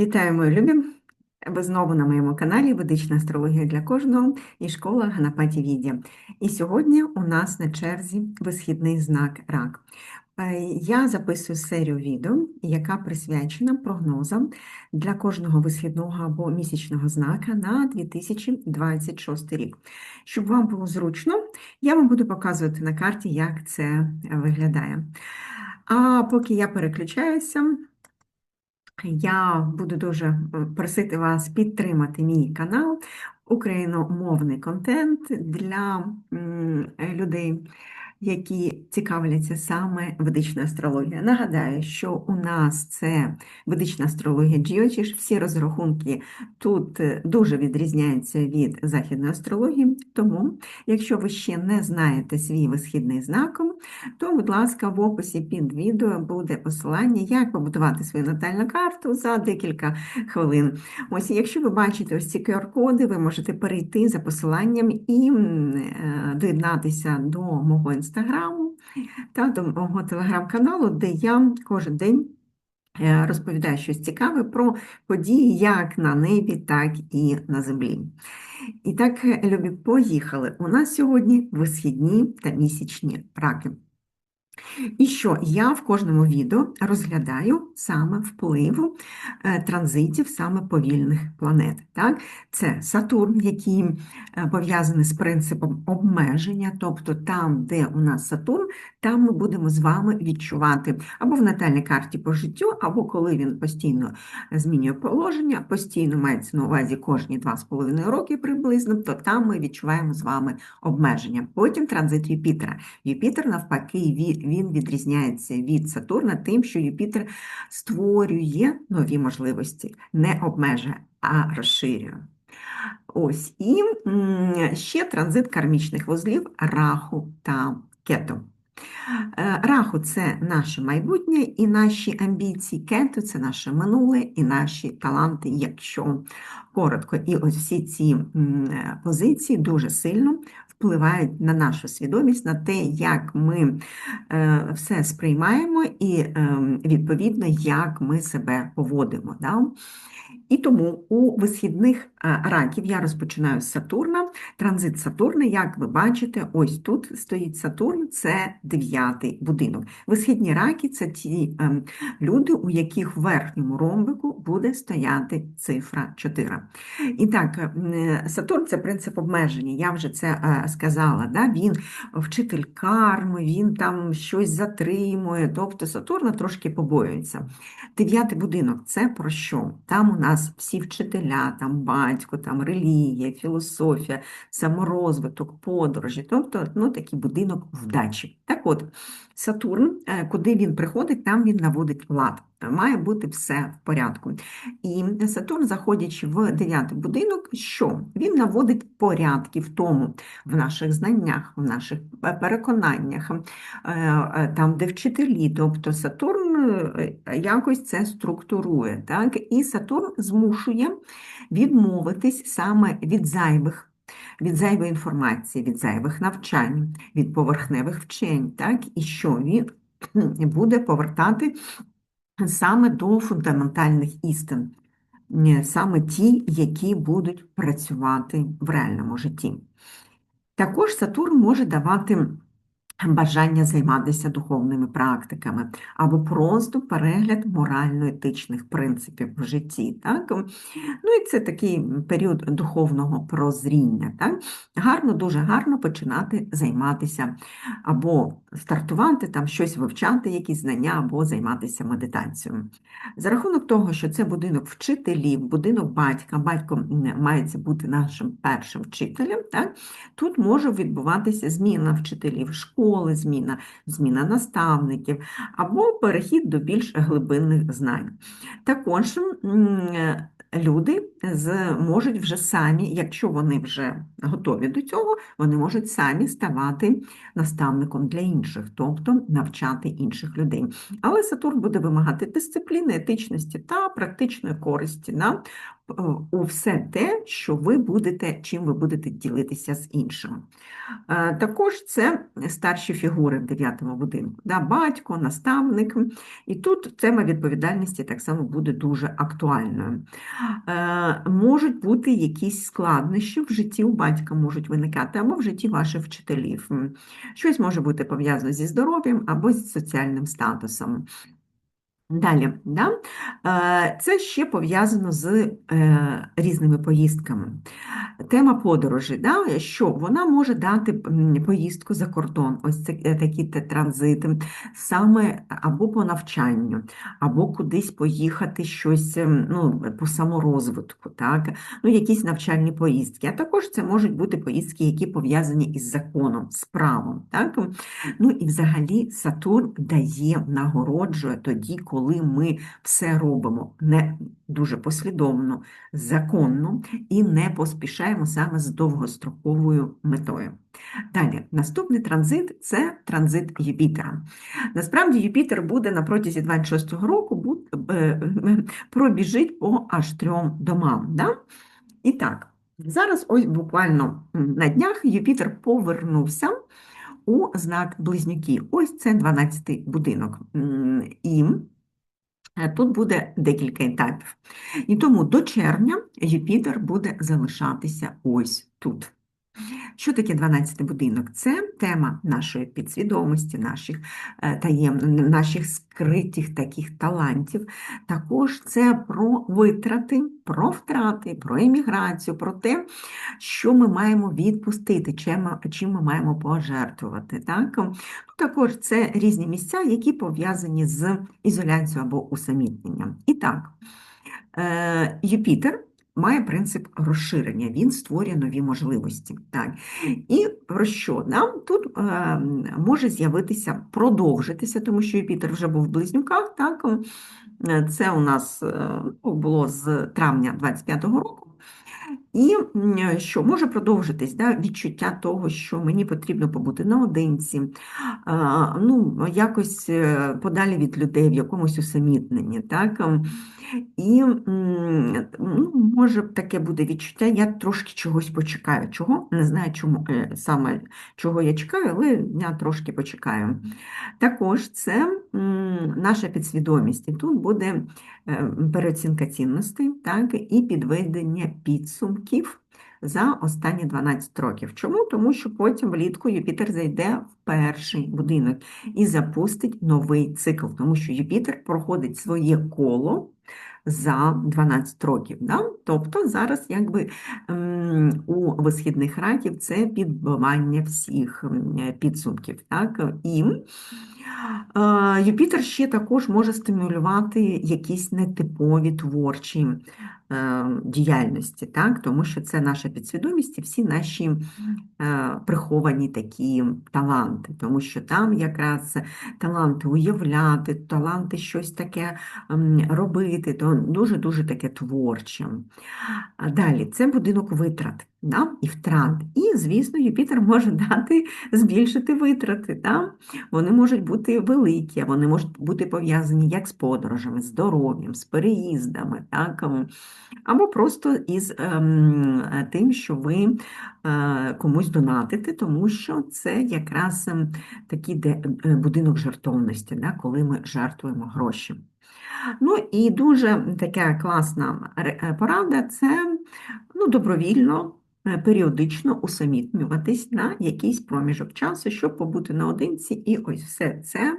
Вітаю, мої любі! Ви знову на моєму каналі Ведична астрологія для кожного і школа Ганапаті Віді. І сьогодні у нас на черзі висхідний знак рак. Е, Я записую серію відео, яка присвячена прогнозам для кожного висхідного або місячного знака на 2026 рік. Щоб вам було зручно, я вам буду показувати на карті, як це виглядає. А поки я переключаюся, я буду дуже е, просити вас підтримати мій канал, україномовний контент для людей, які цікавляться саме ведичною астрологією. Нагадаю, що у нас це ведична астрологія Джіотіш, всі розрахунки тут е, дуже відрізняються від західної астрології, тому, якщо ви ще не знаєте свій висхідний знаком, то, будь ласка, в описі під відео буде посилання, як побудувати свою натальну карту за декілька хвилин. Ось, якщо ви бачите ось ці QR-коди, ви можете перейти за посиланням і е, доєднатися до мого інстаграму та до мого телеграм-каналу, де я кожен день е, розповідаю щось цікаве про події як на небі, так і на землі. І так, е, любі, поїхали. У нас сьогодні висхідні та місячні раки. І що я в кожному відео розглядаю саме впливу е, транзитів саме повільних планет. Так? Це Сатурн, який е, пов'язаний з принципом обмеження, тобто там, де у нас Сатурн, там ми будемо з вами відчувати або в натальній карті по життю, або коли він постійно змінює положення, постійно мається на увазі кожні 2,5 роки приблизно, то там ми відчуваємо з вами обмеження. Потім транзит Юпітера. Юпітер, навпаки, він, він відрізняється від Сатурна тим, що Юпітер створює нові можливості, не обмежує, а розширює. Ось і ще транзит кармічних вузлів Раху та Кету. Е, Раху це наше майбутнє і наші амбіції, кету це наше минуле і наші таланти, якщо коротко. І ось всі ці позиції дуже сильно впливають на нашу свідомість, на те, як ми е, все сприймаємо, і е, відповідно, як ми себе поводимо. Да? І тому у висхідних раків я розпочинаю з Сатурна. Транзит Сатурна, як ви бачите, ось тут стоїть Сатурн, це дев'ятий будинок. Висхідні раки це ті ем, люди, у яких в верхньому ромбику буде стояти цифра 4. І так, е, Сатурн це принцип обмеження. Я вже це е, сказала. Да? Він вчитель карми, він там щось затримує. Тобто Сатурна трошки побоюється. Дев'ятий будинок це про що? Там у нас всі вчителя, там батько, там релігія, філософія, саморозвиток, подорожі, тобто ну, такий будинок вдачі. Так от, Сатурн, е, куди він приходить, там він наводить лад. Має бути все в порядку. І Сатурн, заходячи в дев'ятий будинок, що? Він наводить порядки в тому, в наших знаннях, в наших переконаннях, е, е, там, де вчителі. Тобто Сатурн е, якось це структурує. Так? І Сатурн змушує відмовитись саме від зайвих. Від зайвої інформації, від зайвих навчань, від поверхневих вчень, так? і що він буде повертати саме до фундаментальних істин, саме ті, які будуть працювати в реальному житті. Також Сатурн може давати бажання займатися духовними практиками або просто перегляд морально-етичних принципів в житті. Так? Ну і це такий період духовного прозріння. Так? Гарно, дуже гарно починати займатися або стартувати, там щось вивчати, якісь знання, або займатися медитацією. За рахунок того, що це будинок вчителів, будинок батька, батько мається бути нашим першим вчителем, так? тут може відбуватися зміна вчителів школи, зміна, зміна наставників, або перехід до більш глибинних знань. Також люди можуть вже самі, якщо вони вже готові до цього, вони можуть самі ставати наставником для інших, тобто навчати інших людей. Але Сатурн буде вимагати дисципліни, етичності та практичної користі. Да? У все те, що ви будете, чим ви будете ділитися з іншими. Е, Також це старші фігури в дев'ятому будинку, да, батько, наставник. І тут тема відповідальності так само буде дуже актуальною. Е, Можуть бути якісь складнощі в житті у батька можуть виникати, або в житті ваших вчителів. Щось може бути пов'язано зі здоров'ям або з соціальним статусом. Далі, да? Е, це ще пов'язано з е, різними поїздками. Тема подорожі, да? що вона може дати поїздку за кордон, ось це, е, такі транзити, саме або по навчанню, або кудись поїхати щось ем, ну, по саморозвитку, так? ну, якісь навчальні поїздки. А також це можуть бути поїздки, які пов'язані із законом, з правом. Так? Ну і взагалі Сатурн дає, нагороджує тоді, коли ми все робимо не дуже послідовно, законно і не поспішаємо саме з довгостроковою метою. Далі, наступний транзит це транзит Юпітера. Насправді Юпітер буде на протязі 26-го року е, пробіжить по аж трьом домам. Да? І так, зараз ось буквально на днях Юпітер повернувся у знак Близнюки. Ось це 12-й будинок. І е, тут буде декілька етапів. І тому до червня Юпітер буде залишатися ось тут. Що таке 12-й будинок? Це тема нашої підсвідомості, наших е, таєм, наших скритих таких талантів. Також це про витрати, про втрати, про еміграцію, про те, що ми маємо відпустити, чим ми, чим ми маємо пожертвувати. Так? Ну, Також це різні місця, які пов'язані з ізоляцією або усамітненням. І так, е, Юпітер має принцип розширення, він створює нові можливості. Так. І про що? Нам тут е, може з'явитися, продовжитися, тому що Юпітер вже був в близнюках. Так? Е, Це у нас е, ну, було з травня 25-го року. І що може продовжитись да, відчуття того, що мені потрібно побути наодинці, а, ну, якось е, подалі від людей, в якомусь усамітненні. Так? І ну, може таке буде відчуття, я трошки чогось почекаю. Чого? Не знаю, чому е, саме чого я чекаю, але я трошки почекаю. Також це наша підсвідомість, і тут буде е, переоцінка цінностей, так, і підведення підсумків за останні 12 років. Чому? Тому що потім влітку Юпітер зайде в перший будинок і запустить новий цикл, тому що Юпітер проходить своє коло за 12 років. Да? Тобто зараз якби у висхідних раків це підбивання всіх підсумків. Так? І Юпітер ще також може стимулювати якісь нетипові творчі е, діяльності, так? тому що це наша підсвідомість і всі наші е, приховані такі таланти, тому що там якраз таланти уявляти, таланти щось таке робити, то дуже-дуже таке творче. Далі, це будинок витрат да? і втрат. І, звісно, Юпітер може дати збільшити витрати. Да? Вони можуть бути великі, вони можуть бути пов'язані як з подорожами, з здоров'ям, з переїздами, так? або просто із ем, тим, що ви е, комусь донатите, тому що це якраз ем, такий де, е, будинок жертовності, да? коли ми жертвуємо гроші. Ну і дуже така класна е, порада це ну, добровільно, періодично усамітнюватись на якийсь проміжок часу, щоб побути наодинці, і ось все це,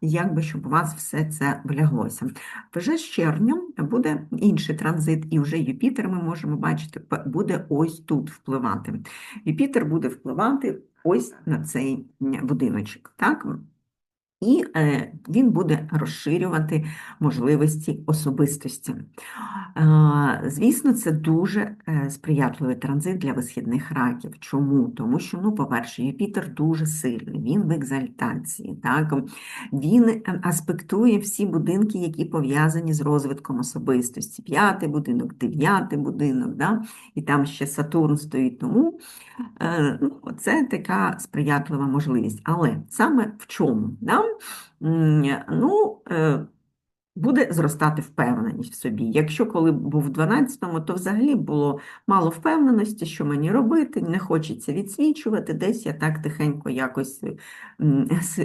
якби щоб у вас все це вляглося. Вже з червня буде інший транзит, і вже Юпітер, ми можемо бачити, буде ось тут впливати. Юпітер буде впливати ось на цей будиночок. Так? І е, він буде розширювати можливості особистості. Звісно, це дуже е, сприятливий транзит для висхідних раків. Чому? Тому що, ну, по-перше, Юпітер дуже сильний, він в екзальтації, так? Він е, аспектує всі будинки, які пов'язані з розвитком особистості. П'ятий будинок, дев'ятий будинок, да? і там ще Сатурн стоїть. Тому ну, Це така сприятлива можливість. Але саме в чому? Да? Ну, е, буде зростати впевненість в собі. Якщо коли був в 12-му, то взагалі було мало впевненості, що мені робити, не хочеться відсвічувати, десь я так тихенько якось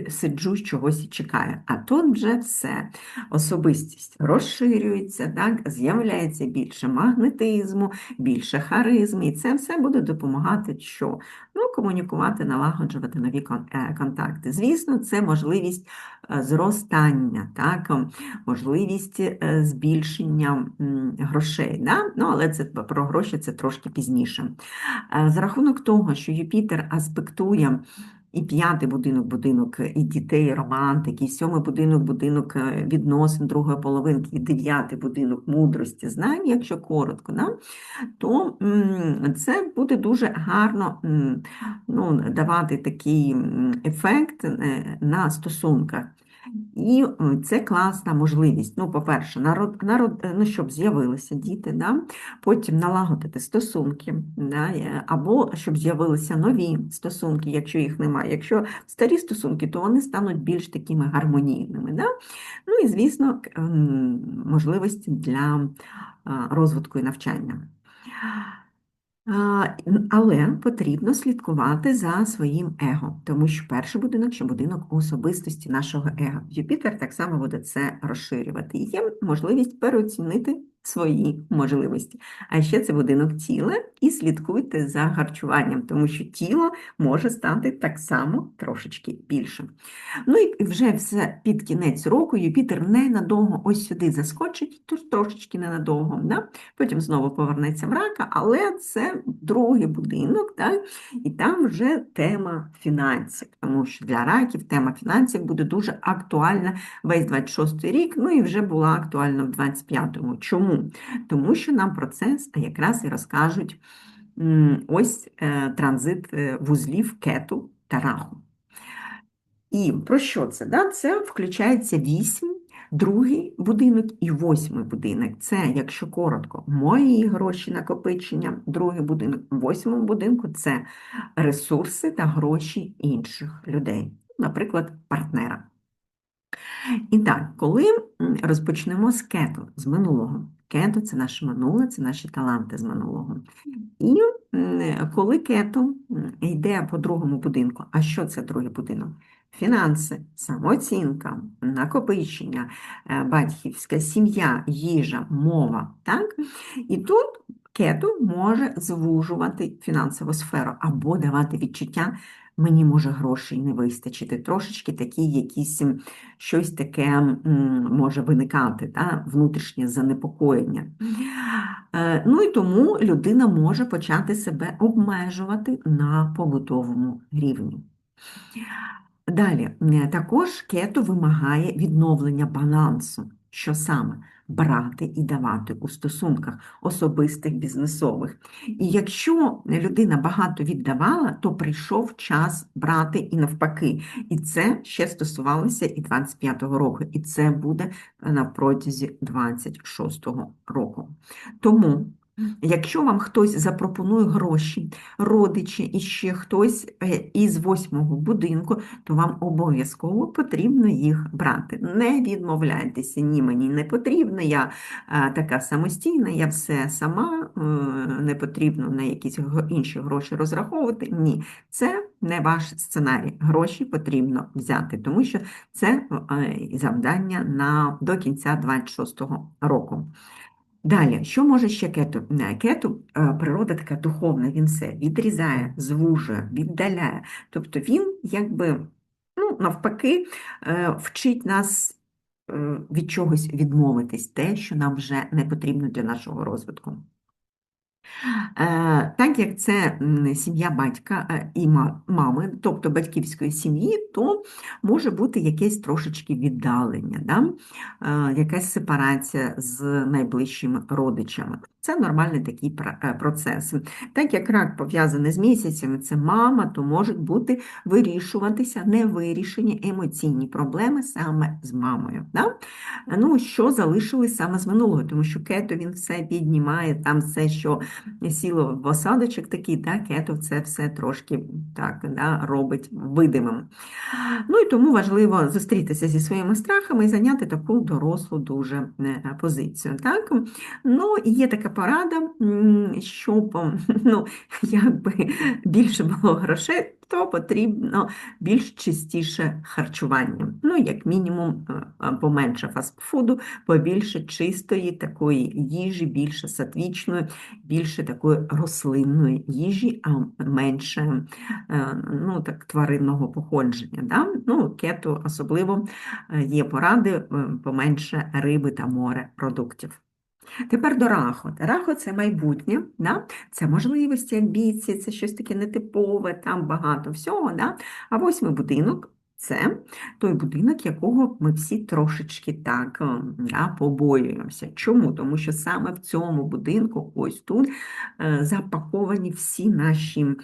сиджу, чогось і чекаю. А тут вже все. Особистість розширюється, так, з'являється більше магнетизму, більше харизму, і це все буде допомагати що? Ну, комунікувати, налагоджувати нові е, контакти. Звісно, це можливість е, зростання, так, можливість е, збільшення грошей. Да? Ну, Але це про гроші це трошки пізніше. За рахунок того, що Юпітер аспектує і п'ятий будинок будинок і дітей, романтики, і сьомий будинок будинок відносин другої половинки, і дев'ятий будинок мудрості, знань, якщо коротко, да? то це буде дуже гарно ну, давати такий ефект е, на стосунках. І це класна можливість. Ну, по-перше, народ, народ, е, ну, щоб з'явилися діти, да? потім налагодити стосунки, да? Е, або щоб з'явилися нові стосунки, якщо їх немає. Якщо старі стосунки, то вони стануть більш такими гармонійними. Да? Ну і, звісно, можливості для розвитку і навчання. Але потрібно слідкувати за своїм его, тому що перший будинок ще будинок особистості нашого его. Юпітер так само буде це розширювати. Є можливість переоцінити свої можливості. А ще це будинок тіла, і слідкуйте за харчуванням, тому що тіло може стати так само трошечки більшим. Ну і вже все під кінець року Юпітер ненадовго ось сюди заскочить, тож трошечки ненадовго. Да? Потім знову повернеться в рака, але це другий будинок, так? і там вже тема фінансів, тому що для раків тема фінансів буде дуже актуальна весь 26 рік, ну і вже була актуальна в 25-му. Чому? Чому? Тому що нам про це якраз і розкажуть ось е, транзит е, вузлів кету та раху. І про що це? Да? Це включається вісім, другий будинок і восьмий будинок. Це, якщо коротко, мої гроші накопичення, другий будинок, восьмому будинку це ресурси та гроші інших людей, наприклад, партнера. І так, коли розпочнемо з кету, з минулого, Кето це наше минуле, це наші таланти з минулого. І коли кето йде по другому будинку, а що це другий будинок? Фінанси, самооцінка, накопичення, е, батьківська сім'я, їжа, мова. Так? І тут кету може звужувати фінансову сферу або давати відчуття мені може грошей не вистачити. Трошечки такі якісь щось таке може виникати, та, внутрішнє занепокоєння. Е, ну і тому людина може почати себе обмежувати на побутовому рівні. Далі, також кето вимагає відновлення балансу. Що саме? Брати і давати у стосунках особистих бізнесових. І якщо людина багато віддавала, то прийшов час брати і навпаки. І це ще стосувалося і 25-го року, і це буде на протязі 26-го року. Тому Якщо вам хтось запропонує гроші, родичі і ще хтось е, із восьмого будинку, то вам обов'язково потрібно їх брати. Не відмовляйтеся, ні, мені не потрібно, я е, така самостійна, я все сама, е, не потрібно на якісь інші гроші розраховувати. Ні, це не ваш сценарій. Гроші потрібно взяти, тому що це завдання на, до кінця 26-го року. Далі, що може ще кету? Кету е, природа така духовна, він все відрізає, звужує, віддаляє. Тобто він, якби, ну, навпаки, е, вчить нас е, від чогось відмовитись, те, що нам вже не потрібно для нашого розвитку. Е, так як це сім'я батька е, і мами, тобто батьківської сім'ї, то може бути якесь трошечки віддалення, да? Е, якась сепарація з найближчими родичами. Це нормальний такий е, процес. Так як рак пов'язаний з місяцями, це мама, то можуть бути вирішуватися невирішені емоційні проблеми саме з мамою. Да? Ну, Що залишилось саме з минулого, тому що кето він все піднімає, там все, що сіло в осадочок такий, да, кето це все трошки так да, робить видимим. Ну і тому важливо зустрітися зі своїми страхами і зайняти таку дорослу дуже е, позицію. Так? Ну, Є така порада, щоб ну, якби більше було грошей, то потрібно більш чистіше харчування. Ну, як мінімум, е, поменше фастфуду, побільше чистої такої їжі, більше сатвічної, більше такої рослинної їжі, а менше е, ну, так, тваринного походження. Да? Ну, Кету особливо е, є поради поменше риби та морепродуктів. Тепер до раху. Раху це майбутнє, да? це можливості, амбіції, це щось таке нетипове, там багато всього. Да? А восьмий будинок це той будинок, якого ми всі трошечки так да, побоюємося. Чому? Тому що саме в цьому будинку, ось тут, е, запаковані всі наші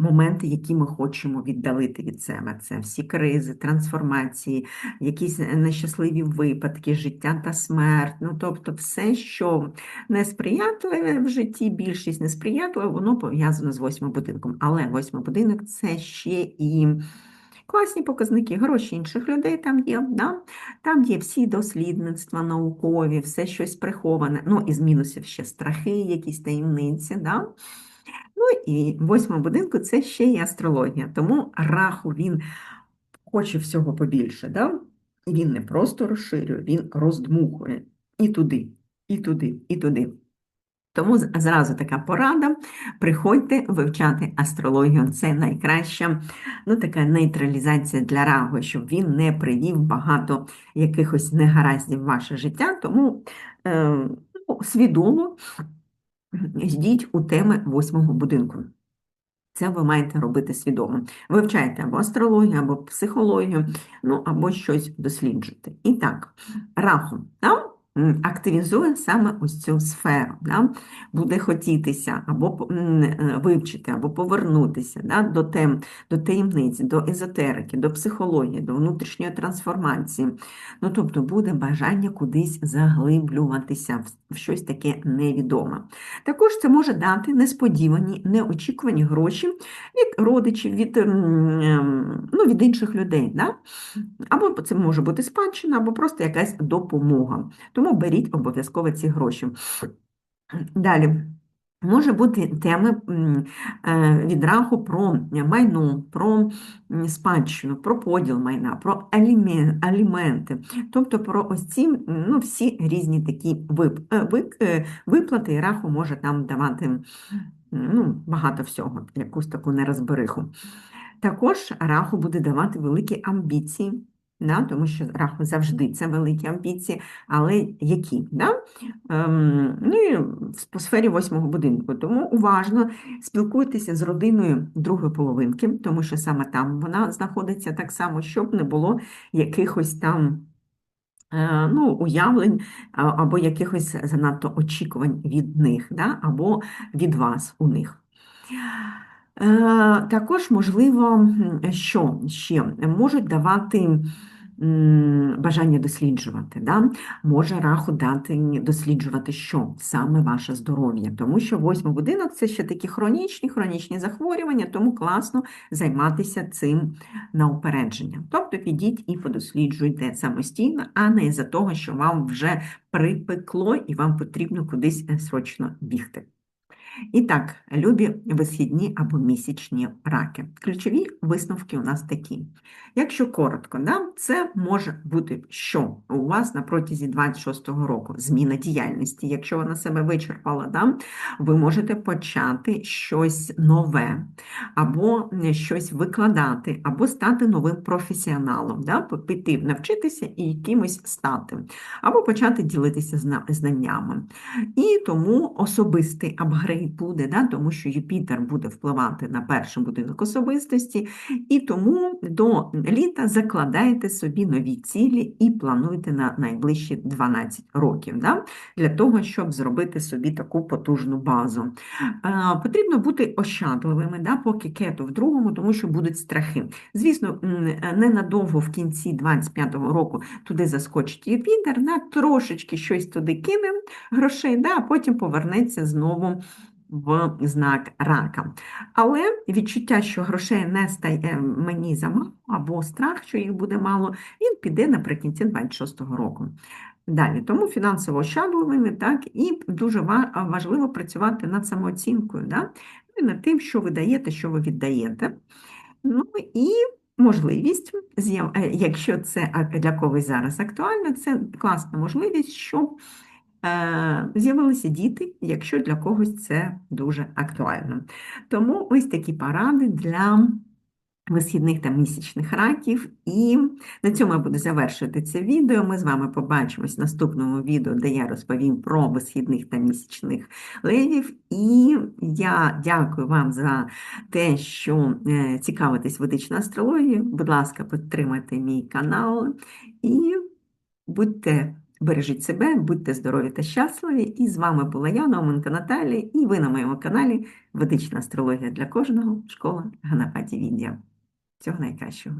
моменти, які ми хочемо віддалити від себе. Це всі кризи, трансформації, якісь нещасливі випадки, життя та смерть. Ну, тобто, все, що несприятливе в житті, більшість несприятливе, воно пов'язано з восьмим будинком. Але восьмий будинок це ще і. Класні показники, гроші інших людей там є, да? там є всі дослідництва наукові, все щось приховане, ну, із мінусів ще страхи, якісь таємниці. Да? Ну і восьма будинку це ще й астрологія. Тому раху він хоче всього побільше. Да? Він не просто розширює, він роздмухує і туди, і туди, і туди. Тому зразу така порада. Приходьте вивчати астрологію. Це найкраща ну, така нейтралізація для рагу, щоб він не привів багато якихось негараздів в ваше життя. Тому е, ну, свідомо йдіть у теми восьмого будинку. Це ви маєте робити свідомо. Вивчайте або астрологію, або психологію, ну або щось досліджуйте. І так, раху. Да? Активізує саме ось цю сферу, да? буде хотітися або е, вивчити, або повернутися да? до тем, до таємниці, до езотерики, до психології, до внутрішньої трансформації. Ну, Тобто буде бажання кудись заглиблюватися в щось таке невідоме. Також це може дати несподівані, неочікувані гроші від родичів, від ем, ну, від інших людей. Да? Або це може бути спадщина, або просто якась допомога. Тому беріть обов'язково ці гроші. Далі. Може бути теми е, від раху про майно, про спадщину, про поділ майна, про аліменти, тобто про ось ці ну, всі різні такі е, е, виплати, і раху може там давати ну, багато всього, якусь таку нерозбериху. Також раху буде давати великі амбіції да? тому що раху завжди це великі амбіції, але які? Да? Ем, ну і по сфері восьмого будинку. Тому уважно спілкуйтеся з родиною другої половинки, тому що саме там вона знаходиться так само, щоб не було якихось там. Е, ну, уявлень або якихось занадто очікувань від них, да? або від вас у них. Е, також, можливо, що ще можуть давати бажання досліджувати, да? може раху дати досліджувати, що саме ваше здоров'я, тому що восьмий будинок це ще такі хронічні, хронічні захворювання, тому класно займатися цим на упередження. Тобто підіть і подосліджуйте самостійно, а не за того, що вам вже припекло і вам потрібно кудись е, срочно бігти. І так, любі висхідні або місячні раки. Ключові висновки у нас такі. Якщо коротко, да, це може бути, що у вас на протязі 26-го року зміна діяльності. Якщо вона себе вичерпала, да, ви можете почати щось нове, або щось викладати, або стати новим професіоналом, да, піти навчитися і якимось стати, або почати ділитися знаннями. І тому особистий апгрейд буде, да, тому що Юпітер буде впливати на перший будинок особистості, і тому до літа закладайте собі нові цілі і плануйте на найближчі 12 років, да, для того, щоб зробити собі таку потужну базу. А, Потрібно бути ощадливими, да, поки кету в другому, тому що будуть страхи. Звісно, ненадовго в кінці 25-го року туди заскочить Юпітер, да, трошечки щось туди кине грошей, да, а потім повернеться знову в знак рака. Але відчуття, що грошей не стає мені замало, або страх, що їх буде мало, він піде наприкінці 26-го року. Далі, тому фінансово ощадливими, так, і дуже важливо працювати над самооцінкою, да, і над тим, що ви даєте, що ви віддаєте. Ну і можливість, е, якщо це для когось зараз актуально, це класна можливість, щоб е, з'явилися діти, якщо для когось це дуже актуально. Тому ось такі поради для висхідних та місячних раків. І на цьому я буду завершувати це відео. Ми з вами побачимось в наступному відео, де я розповім про висхідних та місячних левів. І я дякую вам за те, що е, цікавитесь ведичною астрологією. Будь ласка, підтримайте мій канал і будьте. Бережіть себе, будьте здорові та щасливі. І з вами була я, Науменко Наталі, і ви на моєму каналі Ведична астрологія для кожного, школа Ганапаті Відія. Всього найкращого.